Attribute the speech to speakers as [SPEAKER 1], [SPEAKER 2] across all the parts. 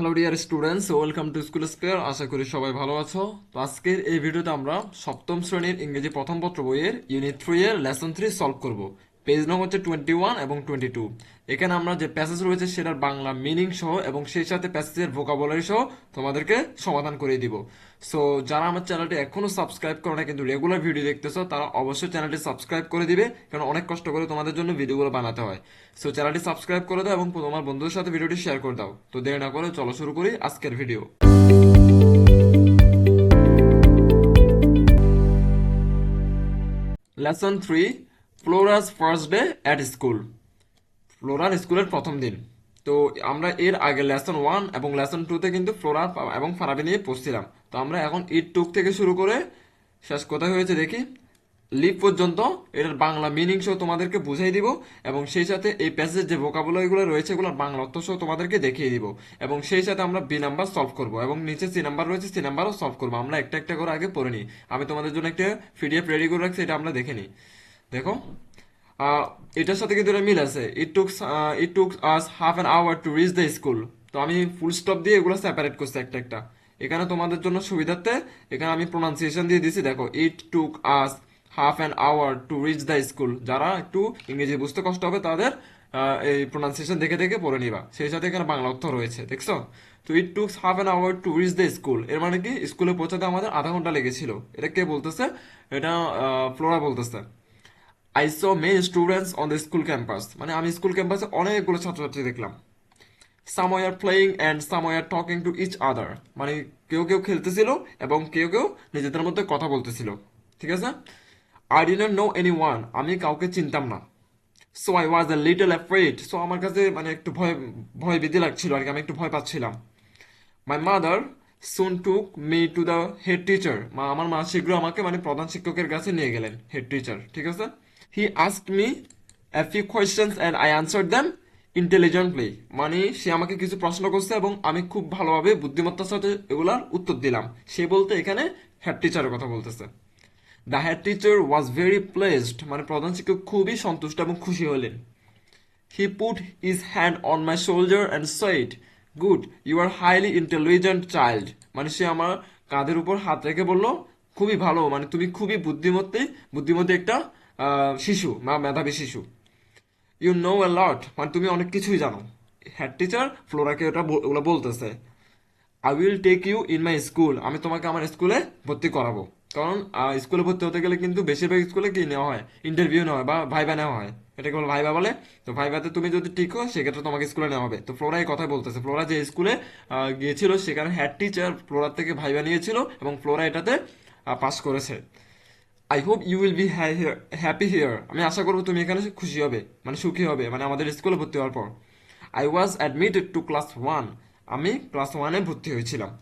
[SPEAKER 1] Hello dear students welcome to School Square আশা করি সবাই ভালো আছো। তো আজকের এই ভিডিওতে আমরা সপ্তম শ্রেণির ইংরেজি প্রথম পত্র বইয়ের ইউনিট থ্রি এর লেসন থ্রি সলভ করব। পেজ নম্বর হচ্ছে টোয়েন্টি ওয়ান এবং টোয়েন্টি টু এখানে আমরা যে প্যাসেজ রয়েছে, সেটার বাংলা মিনিং সহ এবং সেই সাথে প্যাসেজের ভোকাবুলারি সহ তোমাদেরকে সমাধান করে দিব। সো যারা আমার চ্যানেলটি এখনও সাবস্ক্রাইব করে না, কিন্তু রেগুলার ভিডিও দেখতেছো, তারা অবশ্যই চ্যানেলটি সাবস্ক্রাইব করে দিবে, কারণ অনেক কষ্ট করে তোমাদের জন্য ভিডিওগুলো বানাতে হয়। সো চ্যানেলটি সাবস্ক্রাইব করে দাও এবং তোমার বন্ধুদের সাথে ভিডিওটি শেয়ার করে দাও। তো দেরি না করে চলো শুরু করি আজকের video lesson three Flora's first day at school. ফ্লোরার স্কুলের প্রথম দিন। তো আমরা এর আগে লেসন ওয়ান এবং লেসন টুতে কিন্তু ফ্লোরা এবং ফারাবি নিয়ে পড়ছিলাম। তো আমরা এখন ইট টুক থেকে শুরু করে শেষ কোথায় হয়েছে দেখি? লিপ পর্যন্ত এটার বাংলা মিনিং সহ তোমাদেরকে বুঝাই দিব এবং সেই সাথে এই প্যাসেজ যে ভোকাবুলারিগুলো রয়েছে এগুলোর বাংলা অর্থ সহ তোমাদেরকে দেখিয়ে দিব এবং সেই সাথে আমরা বি নাম্বার সলভ করব এবং নিচে সি নাম্বার রয়েছে সি নাম্বারও সলভ করব। আমরা একটা একটা করে আগে পড়ে নিই। আমি তোমাদের জন্য একটা পিডিএফ রেডি করে রাখছি, এটা আমরা দেখে নিই। দেখো এটার সাথে কিন্তু মিল আছে। It took it took us half an hour to reach the school তো আমি ফুল স্টপ দিয়ে এগুলো সেপারেট করছি একটা একটা। এখানে তোমাদের জন্য সুবিধার্থে এখানে আমি প্রোনাউন্সিয়েশন দিয়ে দিছি দেখো it took us half an hour to reach the school যারা একটু ইংরেজি বুঝতে কষ্ট হবে, তাদের এই প্রোনাউন্সিয়েশন দেখে দেখে পড়ে নিবা। সেই সাথে এখানে বাংলা অর্থ রয়েছে, দেখছ? তো it took half an hour to reach the স্কুলের মানে কি? স্কুলে পৌঁছাতে আমাদের আধা ঘণ্টা লেগেছিল। এটা কে বলতেছে? এটা ফ্লোরা বলতেছে। I saw many students on the school campus মানে আমি স্কুল ক্যাম্পাসে অনেকগুলো ছাত্রছাত্রী দেখলাম। Some are playing and some are talking to each other মানে কেউ কেউ খেলতেছিল এবং কেউ কেউ নিজেদের মধ্যে কথা বলতেছিল। ঠিক আছে? I didn't know anyone আমি কাউকে চিনতাম না। So I was a little afraid so আমার কাছে মানে একটু ভয় ভয় ভীতি লাগছিল আর কি। আমি একটু ভয় পাচ্ছিলাম। My mother soon took me to the head teacher মা, আমার মা শীঘ্র আমাকে মানে প্রধান শিক্ষকের কাছে নিয়ে গেলেন হেড টিচার ঠিক আছে? He asked me a few questions and I answer them intelligently মানে সে আমাকে কিছু প্রশ্ন করছে এবং আমি খুব ভালোভাবে বুদ্ধিমত্তার সাথে এগুলার উত্তর দিলাম। সে বলতে এখানে হেড টিচারের কথা বলতেছে। The head teacher was very pleased মানে প্রধান শিক্ষক খুবই সন্তুষ্ট এবং খুশি হলেন। He put his hand on my shoulder and said, Good, you are highly intelligent child. মানে সে আমার কাঁধের উপর হাত রেখে বলল খুবই ভালো। মানে তুমি খুবই বুদ্ধিমত্তি বুদ্ধিমতী একটা শিশু বা মেধাবী শিশু। ইউ নো এ লট মানে তুমি অনেক কিছুই জানো। হেড টিচার ফ্লোরাকে ওটা ওগুলো বলতেছে। I will take you in my school আমি তোমাকে আমার স্কুলে ভর্তি করাবো। কারণ স্কুলে ভর্তি হতে গেলে কিন্তু বেশিরভাগ স্কুলে কি নেওয়া হয়? ইন্টারভিউ নেওয়া হয় বা ভাইবা নেওয়া হয়। এটাকে বলে ভাইবা বলে। তো ভাইবাতে তুমি যদি ঠিক হো সেক্ষেত্রে তোমাকে স্কুলে নেওয়া হবে। তো ফ্লোরা এই কথাই বলতেছে। ফ্লোরা যে স্কুলে গিয়েছিল, সেখানে হেড টিচার ফ্লোরার থেকে ভাইবা নিয়েছিল এবং ফ্লোরা এটাতে পাস করেছে। I hope you will be happy here আমি আশা করব তুমি এখানে খুশি হবে মানে সুখী হবে মানে আমাদের স্কুলে ভর্তি হওয়ার পর। I was admitted to class one আমি ক্লাস ওয়ানে ভর্তি হয়েছিলাম।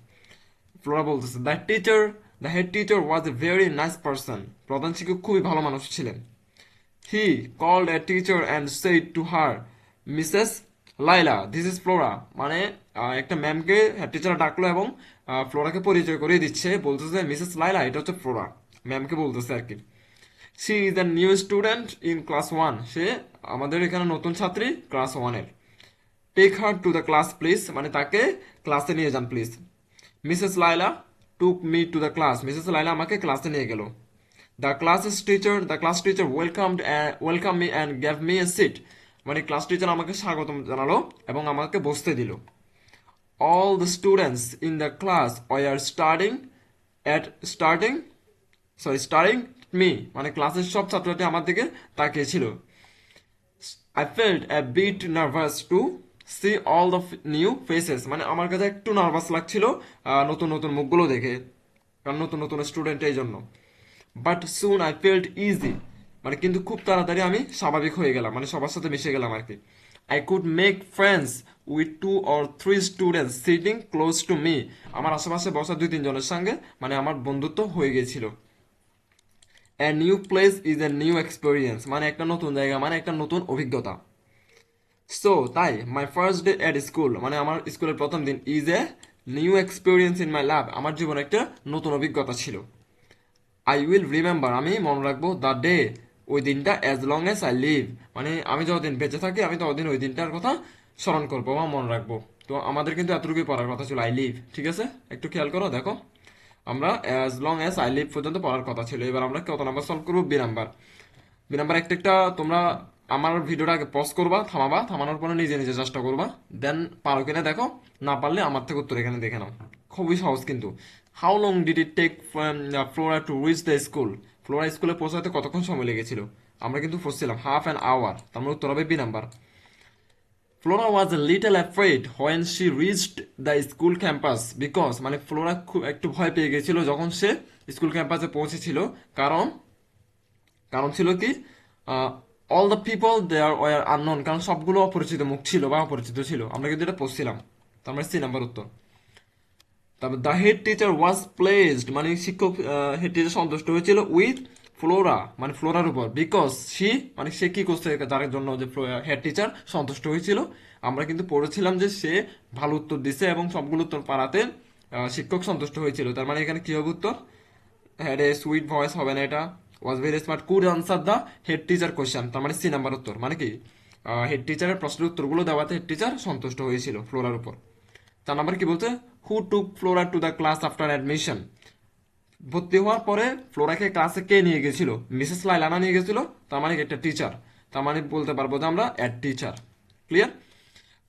[SPEAKER 1] ফ্লোরা বলতেছে the teacher the head teacher was a very nice person প্রধান শিক্ষক খুবই ভালো মানুষ ছিলেন। He called a teacher and said to her Mrs Laila this is Flora মানে একটা ম্যামকে হেড টিচার ডাকলো এবং ফ্লোরাকে পরিচয় করিয়ে দিচ্ছে। বলতেছে মিসেস লাইলা এটা হচ্ছে ফ্লোরা। ম্যামকে বলতেছে আর কি। She is the new student in class one সে আমাদের এখানে নতুন ছাত্রী ক্লাস ওয়ানের take her to the class please মানে তাকে ক্লাসে নিয়ে যান please Mrs Laila took me to the class Mrs Laila আমাকে ক্লাসে নিয়ে গেল। The class teacher the class teacher welcome welcome me and gave me a seat মানে ক্লাস টিচার আমাকে স্বাগতম জানালো এবং আমাকে বসতে দিল। All the students in the class were starting at starting sorry staring me মানে ক্লাসের সব ছাত্রছাত্রী আমার দিকে তাকিয়েছিল। I felt a bit nervous to see all the new faces মানে আমার কাছে একটু নার্ভাস লাগছিল নতুন নতুন মুখগুলো দেখে, কারণ নতুন নতুন স্টুডেন্ট এই জন্য। But soon I felt easy মানে কিন্তু খুব তাড়াতাড়ি আমি স্বাভাবিক হয়ে গেলাম মানে সবার সাথে মিশে গেলাম আর কি। I could make friends with two or three students sitting close to me আমার আশেপাশে বসা দুই তিনজনের সঙ্গে মানে আমার বন্ধুত্ব হয়ে গেছিল। A new place is a new experience মানে একটা নতুন জায়গা মানে একটা নতুন অভিজ্ঞতা। সো তাই my first day at school মানে আমার স্কুলের প্রথম দিন is a new experience in my love আমার জীবনে একটা নতুন অভিজ্ঞতা ছিল। আই উইল রিমেম্বার আমি মনে রাখব দ্য ডে ওই দিনটা as long as I live মানে আমি যতদিন বেঁচে থাকি, আমি ততদিন ওই দিনটার কথা স্মরণ করব বা মনে রাখব। তো আমাদের কিন্তু এতটুকুই পড়ার কথা ছিল আই লিভ ঠিক আছে? একটু খেয়াল করো, দেখো। আমরা as long as I live পর্যন্ত পড়ার কথা ছিল। এবার আমরা কত নাম্বার সলভ করব? বি নাম্বার বি নাম্বার একটা একটা তোমরা আমার ভিডিওটা আগে পজ করবা, থামাবা, থামানোর পরে নিজে নিজে চেষ্টা করবা। দেন পারো কিনা দেখো, না পারলে আমার থেকে উত্তর এখানে দেখে নাও। খুবই সহজ কিন্তু। How long did it take Flora to reach the school Flora স্কুলে পৌঁছাতে কতক্ষণ সময় লেগেছিল? আমরা কিন্তু পড়ছিলাম হাফ অ্যান আওয়ার তার মানে উত্তর হবে B number Flora was a little afraid when she reached the school campus because মানে ফ্লোরা খুব একটু ভয় পেয়ে গেছিল যখন সে স্কুল ক্যাম্পাসে পৌঁছেছিল। কারণ কারণ ছিল কি all the people they are were unknown কারণ সবগুলো অপরিচিত মুখ ছিল বা অপরিচিত ছিল। আমরা কিন্তু এটা পড়ছিলাম। তার মানে সি নাম্বার উত্তর। তারপর the head teacher was pleased মানে শিক্ষক হেড টিচার সন্তুষ্ট হয়েছিল উইথ ফ্লোরা মানে ফ্লোরার উপর। বিকজ সি মানে সে কি করছে যার জন্য যে হেড টিচার সন্তুষ্ট হয়েছিল। আমরা কিন্তু পড়েছিলাম যে সে ভালো উত্তর দিছে এবং সবগুলো উত্তর পাড়াতে শিক্ষক সন্তুষ্ট হয়েছিল। তার মানে এখানে কি হবে উত্তর? হ্যাড এ সুইট ভয়েস হবে না এটা। Was very smart could answer the head teacher question তার মানে সি নাম্বার উত্তর। মানে কি? হেড টিচারের প্রশ্নের উত্তরগুলো দেওয়াতে হেড টিচার সন্তুষ্ট হয়েছিল ফ্লোরার উপর। তার নাম্বার কি বলছে? Who took Flora to the class after admission ভর্তি হওয়ার পরে ফ্লোরাকে ক্লাসে কে নিয়ে গেছিল? মিসেস লাইলানা নিয়ে গেছিল, তার মানে একটা টিচার তার মানে বলতে পারব যে আমরা head teacher clear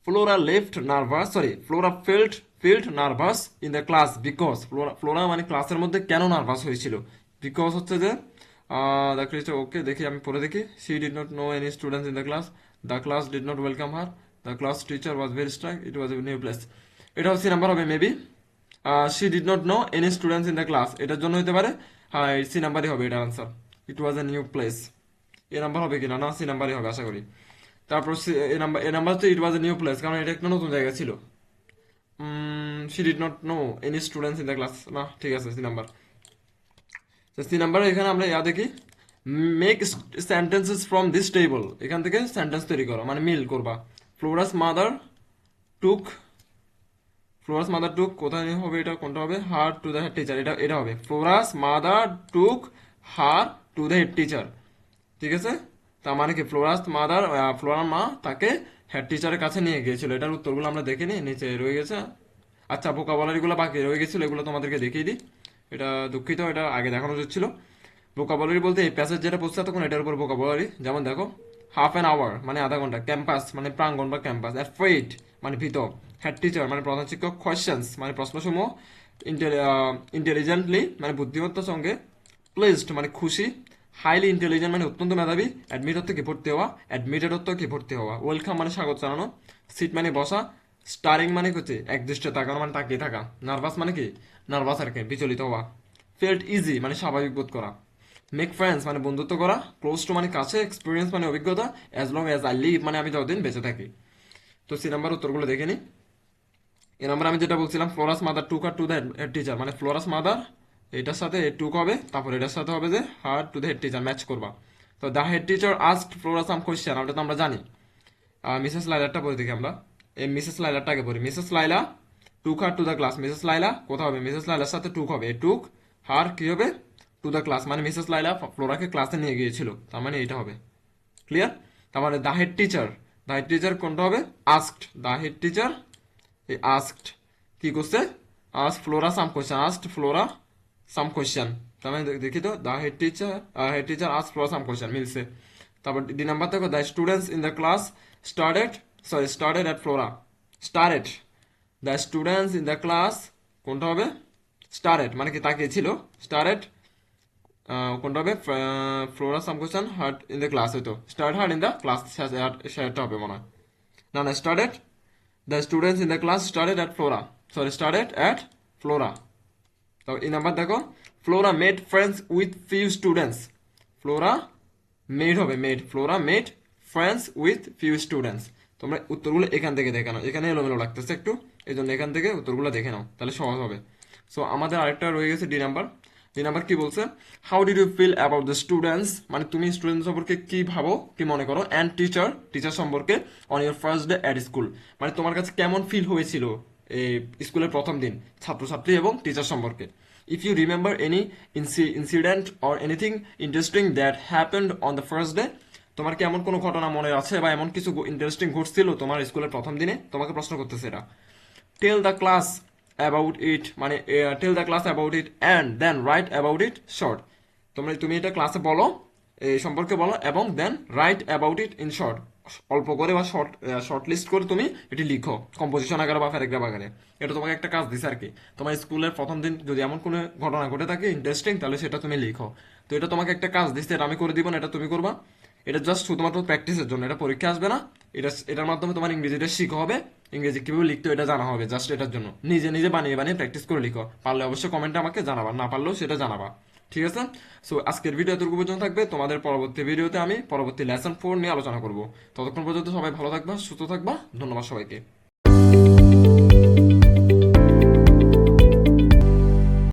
[SPEAKER 1] Flora left nervous sorry Flora felt felt nervous in the class because Flora Flora মানে ক্লাসের মধ্যে কেন নার্ভাস হয়েছিল? বিকজ হচ্ছে যে দ্য ক্রিস্ট ওকে দেখি আমি পড়ে দেখি। She did not know any students in the class the class did not welcome her the class teacher was very struck it was a new place এটা হচ্ছে নাম্বার হবে maybe she did not know any students in the class এটার জন্য হতে পারে হ্যাঁ C নাম্বারই হবে এটা answer it was a new place A number হবে কিনা? না সি নাম্বারই হবে, আশা করি। তারপর এ নাম্বার এ নাম্বার হচ্ছে ইট ওয়াজ এ নিউ প্লেস কারণ এটা একটা নতুন জায়গা ছিল। She did not know any students in the class না, ঠিক আছে সি নাম্বার সি নাম্বার এখানে আমরা ইয়া দেখি। Make sentences from this table এখান থেকে সেন্টেন্স তৈরি করো মানে মিল করবা। Flora's mother took Flora's mother took কোথায় হবে এটা, কোনটা হবে? Her to the head teacher এটা এটা হবে। Flora's mother took her to the head teacher ঠিক আছে? তার মানে কি? ফ্লোরাস মাদার ফ্লোরার মা তাকে হেড টিচারের কাছে নিয়ে গিয়েছিল। এটার উত্তরগুলো আমরা দেখে নিই, নিচে রয়ে গেছে। আচ্ছা ভোকাবুলারিগুলো বাকি রয়ে গেছিল, এগুলো তোমাদেরকে দেখিয়ে দিই। এটা দুঃখিত, এটা আগে দেখানো যাচ্ছিল ভোকাবুলারি বলতে এই প্যাসেজ যেটা পড়ছে তখন এটার উপর ভোকাবুলারি যেমন দেখো হাফ অ্যান আওয়ার মানে আধা ঘণ্টা। ক্যাম্পাস মানে প্রাঙ্গণ বা ক্যাম্পাস অ্যাফ্রেড মানে ভিতর হেড টিচার মানে প্রধান শিক্ষক কোয়েশ্চেন্স মানে প্রশ্নসমূহ ইন্টেলিজেন্টলি মানে বুদ্ধিমত্তার সঙ্গে প্লেসড মানে খুশি হাইলি ইন্টেলিজেন্ট মানে অত্যন্ত মেধাবী অ্যাডমিট হতে কি ভর্তি হওয়া অ্যাডমিটেড হতে কি ভর্তি হওয়া ওয়েলকাম মানে স্বাগত জানানো সিট মানে বসা স্টারিং মানে হচ্ছে একদৃষ্টে তাকানো মানে তাকিয়ে থাকা নার্ভাস মানে কি নার্ভাস আর কি, বিচলিত হওয়া ফেল্ট ইজি মানে স্বাভাবিক বোধ করা মেক ফ্রেন্ডস মানে বন্ধুত্ব করা ক্লোজ টু মানে কাছে এক্সপিরিয়েন্স মানে অভিজ্ঞতা as long as I live মানে আমি যতদিন বেঁচে থাকি। তো সি নাম্বার উত্তরগুলো দেখে নিই এ নাম্বার আমি যেটা বলছিলাম Flora's mother took her to the head teacher মানে ফ্লোরাস মাদার এটার সাথে টুক হবে, তারপর এটার সাথে হবে যে her to the head teacher match করবা। তো the head teacher asked Flora's um question ওটা তো আমরা জানি। মিসেস লাইলারটা পড়ে দেখি আমরা। এই মিসেস লাইলারটা আগে পড়ি। Mrs Laila took her to the class Mrs Laila কোথাও হবে? মিসেস লাইলার সাথে টুক হবে। টুক হার কি হবে? টু দ্য ক্লাস মানে মিসেস লাইলা ফ্লোরাকে ক্লাসে নিয়ে গিয়েছিল। তার মানে এটা হবে। ক্লিয়ার তার মানে the head teacher the head teacher কোনটা হবে? আস্কড দ্য হেড টিচার এই আস্কড কি করছে? আস Flora some question asked Flora some question তার মানে দেখি তো the head teacher head teacher us Flora some question মিলছে। তারপর ডি নাম্বার দেখো the students in the class started sorry started at Flora stared the students in the class কোনটা হবে? Stared মানে কি তাকিয়েছিল? স্টারেট কোনটা হবে? Flora some question hurt in the class হয়তো। Start hurt in the class শেয়ারটা হবে মনে হয়। না না started the students in the class started at Flora sorry started at Flora তো এই নাম্বার দেখো। Flora made friends with few students Flora made হবে made Flora made friends with few students তোমরা উত্তরগুলো এখান থেকে দেখে নাও। এখানে এলোমেলো লাগতেছে একটু। এই জন্য এখান থেকে উত্তরগুলো দেখে নাও। তাহলে সহজ হবে। সো আমাদের আরেকটা রয়ে গেছে ডি নাম্বার ডি নাম্বার কি বলছে? How did you feel about the students মানে তুমি স্টুডেন্ট সম্পর্কে কি ভাবো, কি মনে করো? অ্যান্ড টিচার টিচার সম্পর্কে on your first day at school মানে তোমার কাছে কেমন ফিল হয়েছিল এই স্কুলের প্রথম দিন, ছাত্রছাত্রী এবং টিচার সম্পর্কে? If you remember any incident or anything interesting that happened on the first day তোমার কি এমন কোনো ঘটনা মনে আছে বা এমন কিছু ইন্টারেস্টিং ঘটছিল তোমার স্কুলের প্রথম দিনে? তোমাকে প্রশ্ন করতেছে এটা tell the class about it মানে tell the class about it and then write about it short তোমরা, তুমি এটা ক্লাসে বলো এই সম্পর্কে বলো এবং then write about it in short অল্প করে বা শর্ট শর্ট লিস্ট করে তুমি এটি লিখো কম্পোজিশন আকারে বা প্যারাগ্রাফ আকারে। এটা তোমাকে একটা কাজ দিছে আর কি তোমার স্কুলের প্রথম দিন যদি এমন কোনো ঘটনা ঘটে থাকে ইন্টারেস্টিং তাহলে সেটা তুমি লিখো। তো এটা তোমাকে একটা কাজ দিচ্ছে এটা আমি করে দিব না, এটা তুমি করবা। এটা জাস্ট শুধুমাত্র প্র্যাকটিসের জন্য, এটা পরীক্ষা আসবে না। এটা, এটার মাধ্যমে তোমার ইংরেজিটা শিখা হবে। ইংরেজি কীভাবে লিখতে এটা জানা হবে জাস্ট এটার জন্য। নিজে নিজে বানিয়ে বানিয়ে প্র্যাকটিস করে লিখো। পারলে অবশ্যই কমেন্টে আমাকে জানাবা, না পারলেও সেটা জানাবা। ঠিক আছে? সো আজকের ভিডিও এতটুকু পর্যন্ত থাকবে। তোমাদের পরবর্তী ভিডিওতে আমি পরবর্তী লেসন ফোর নিয়ে আলোচনা করব। ততক্ষণ পর্যন্ত সবাই ভালো থাকবা, সুস্থ থাকবা। ধন্যবাদ সবাইকে।